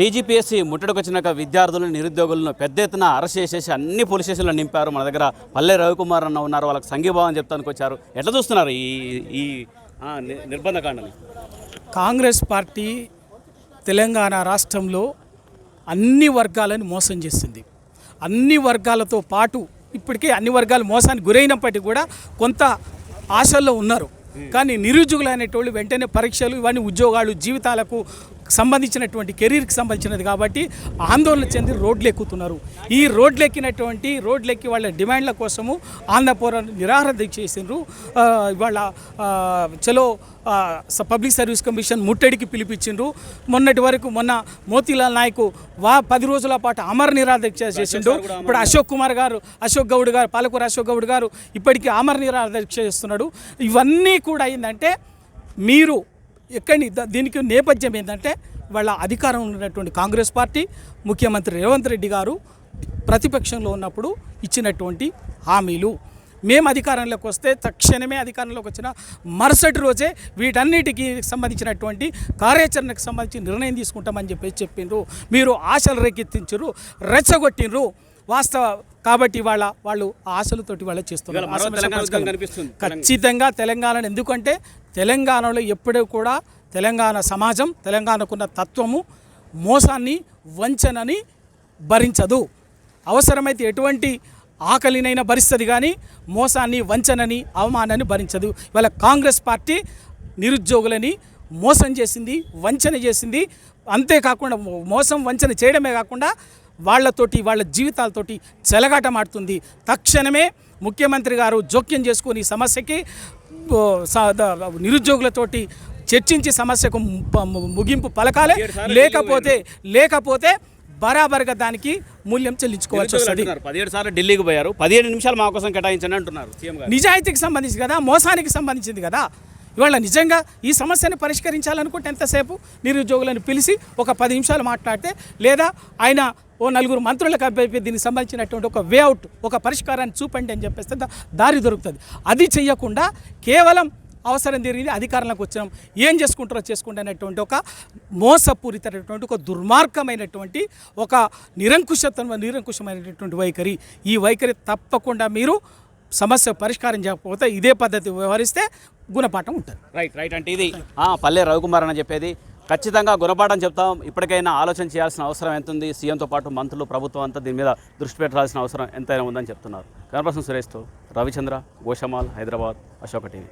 TGPSC ముట్టడికొచ్చినాక విద్యార్థులను నిరుద్యోగులను పెద్ద ఎత్తున అరెస్ట్ చేసేసి అన్ని పోలీస్ స్టేషన్లో నింపారు. మన దగ్గర పల్లె రవికుమార్ అన్న ఉన్నారు. వాళ్ళకి సంఘీభావం చెప్తానికి వచ్చారు. ఎట్లా చూస్తున్నారు ఈ ఈ నిర్బంధకాండని? కాంగ్రెస్ పార్టీ తెలంగాణ రాష్ట్రంలో అన్ని వర్గాలను మోసం చేసింది. అన్ని వర్గాలతో పాటు ఇప్పటికే అన్ని వర్గాలు మోసానికి గురైనప్పటికీ కూడా కొంత ఆశల్లో ఉన్నారు. కానీ నిరుద్యోగులు అనేటోళ్ళు వెంటనే పరీక్షలు ఇవన్నీ ఉద్యోగాలు జీవితాలకు సంబంధించినటువంటి కెరీర్కి సంబంధించినది కాబట్టి ఆందోళన చెంది రోడ్లు ఎక్కుతున్నారు ఈ రోడ్లు ఎక్కినటువంటి రోడ్లు ఎక్కి వాళ్ళ డిమాండ్ల కోసము ఆంధ్రపురం నిరాహార దీక్ష చేసిండ్రు. ఇవాళ చలో పబ్లిక్ సర్వీస్ కమిషన్ ముట్టడికి పిలిపించిండ్రు. మొన్నటి వరకు మొన్న మోతీలాల్ నాయక్ వా పది రోజుల పాటు అమర నిరాహార దీక్ష చేసిండు. ఇప్పుడు అశోక్ కుమార్ గారు అశోక్ గౌడ్ గారు పాలకూర అశోక్ గౌడ్ గారు ఇప్పటికీ అమర నిరాహార దీక్ష చేస్తున్నాడు. ఇవన్నీ కూడా ఏంటంటే మీరు ఎక్కడి ద- దీనికి నేపథ్యం ఏంటంటే వాళ్ళ అధికారం ఉన్నటువంటి కాంగ్రెస్ పార్టీ ముఖ్యమంత్రి రేవంత్ రెడ్డి గారు ప్రతిపక్షంలో ఉన్నప్పుడు ఇచ్చినటువంటి హామీలు. మేము అధికారంలోకి వస్తే తక్షణమే అధికారంలోకి వచ్చిన మరుసటి రోజే వీటన్నిటికీ సంబంధించినటువంటి కార్యాచరణకు సంబంధించి నిర్ణయం తీసుకుంటామని చెప్పేసి చెప్పిండ్రు. మీరు ఆశలు రేకెత్తించరు రెచ్చగొట్టిండ్రు వాస్తవ కాబట్టి వాళ్ళ వాళ్ళు ఆశలతోటి వాళ్ళ చేస్తున్నారు. ఖచ్చితంగా తెలంగాణ ఎందుకంటే తెలంగాణలో ఎప్పుడూ కూడా తెలంగాణ సమాజం తెలంగాణకున్న తత్వము మోసాన్ని వంచనని భరించదు. అవసరమైతే ఎటువంటి ఆకలినైనా భరిస్తుంది కానీ మోసాన్ని వంచనని అవమానాన్ని భరించదు. ఇవాళ కాంగ్రెస్ పార్టీ నిరుద్యోగులని మోసం చేసింది వంచన చేసింది. అంతేకాకుండా మోసం వంచన చేయడమే కాకుండా వాళ్ళతోటి వాళ్ళ జీవితాలతోటి చెలగాటమాడుతుంది తక్షణమే ముఖ్యమంత్రి గారు జోక్యం చేసుకుని సమస్యకి నిరుద్యోగులతోటి చర్చించి సమస్యకు ముగింపు పలకాలే. లేకపోతే లేకపోతే బరాబర్గా దానికి మూల్యం చెల్లించుకోవాల్సి వస్తుంది. పదిహేడు సార్లు ఢిల్లీకి పోయారు. పదిహేడు నిమిషాలు మా కోసం కేటాయించండి అంటున్నారు నిజాయితీకి సంబంధించి కదా మోసానికి సంబంధించింది కదా. ఇవాళ నిజంగా ఈ సమస్యను పరిష్కరించాలనుకుంటే ఎంతసేపు నిరుద్యోగులను పిలిచి ఒక పది నిమిషాలు మాట్లాడితే లేదా ఆయన ఓ నలుగురు మంత్రులకు అభ్యర్థి దీనికి సంబంధించినటువంటి ఒక వేఅవుట్ ఒక పరిష్కారాన్ని చూపండి అని చెప్పేస్తే దారి దొరుకుతుంది. అది చేయకుండా కేవలం అవసరం తిరిగింది అధికారంలోకి వచ్చినాం. ఏం చేసుకుంటారో చేసుకుంటే అనేటువంటి ఒక మోసపూరితమైనటువంటి ఒక దుర్మార్గమైనటువంటి ఒక నిరంకుశత్వం నిరంకుశమైనటువంటి వైఖరి. ఈ వైఖరి తప్పకుండా మీరు సమస్య పరిష్కారం చేయకపోతే ఇదే పద్ధతి వ్యవహరిస్తే గుణపాఠం ఉంటుంది. Right right. అంటే ఇది పల్లె రవికుమార్ అని చెప్పేది ఖచ్చితంగా గుణపాఠం చెప్తాం. ఇప్పటికైనా ఆలోచన చేయాల్సిన అవసరం ఎంత ఉంది సీఎంతో పాటు మంత్రులు ప్రభుత్వం అంతా దీని మీద దృష్టి పెట్టాల్సిన అవసరం ఎంతైనా ఉందని చెప్తున్నారు. కనపర్సన్ సురేష్తో రవిచంద్ర గోషమాల్ హైదరాబాద్ అశోక టీవీ.